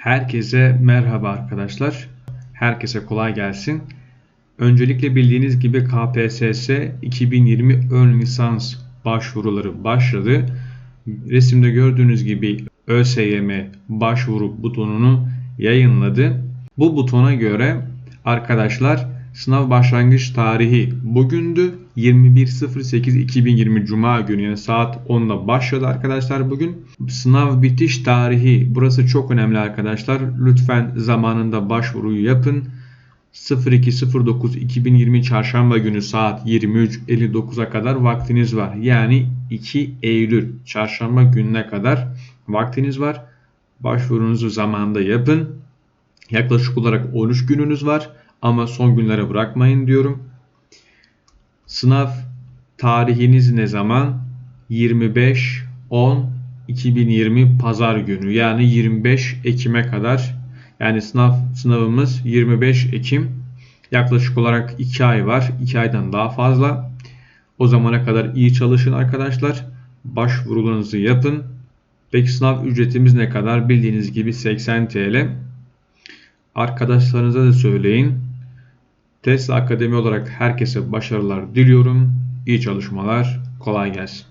Herkese merhaba arkadaşlar. Herkese kolay gelsin. Öncelikle bildiğiniz gibi KPSS 2020 ön lisans başvuruları başladı. Resimde gördüğünüz gibi ÖSYM başvuru butonunu yayınladı. Bu butona göre arkadaşlar sınav başlangıç tarihi bugündü. 21.08.2020 Cuma günü yani saat 10'da başladı arkadaşlar bugün. Sınav bitiş tarihi burası çok önemli arkadaşlar. Lütfen zamanında başvuruyu yapın. 02.09.2020 Çarşamba günü saat 23.59'a kadar vaktiniz var. Yani 2 Eylül Çarşamba gününe kadar vaktiniz var. Başvurunuzu zamanında yapın. Yaklaşık olarak 13 gününüz var ama son günlere bırakmayın diyorum. Sınav tarihiniz ne zaman? 25 10 2020 pazar günü yani 25 Ekim'e kadar yani sınav sınavımız 25 Ekim. Yaklaşık olarak 2 ay var. 2 aydan daha fazla. O zamana kadar iyi çalışın arkadaşlar. Başvurularınızı yapın. Peki sınav ücretimiz ne kadar? Bildiğiniz gibi 80 TL. Arkadaşlarınıza da söyleyin. Tesla Akademi olarak herkese başarılar diliyorum. İyi çalışmalar. Kolay gelsin.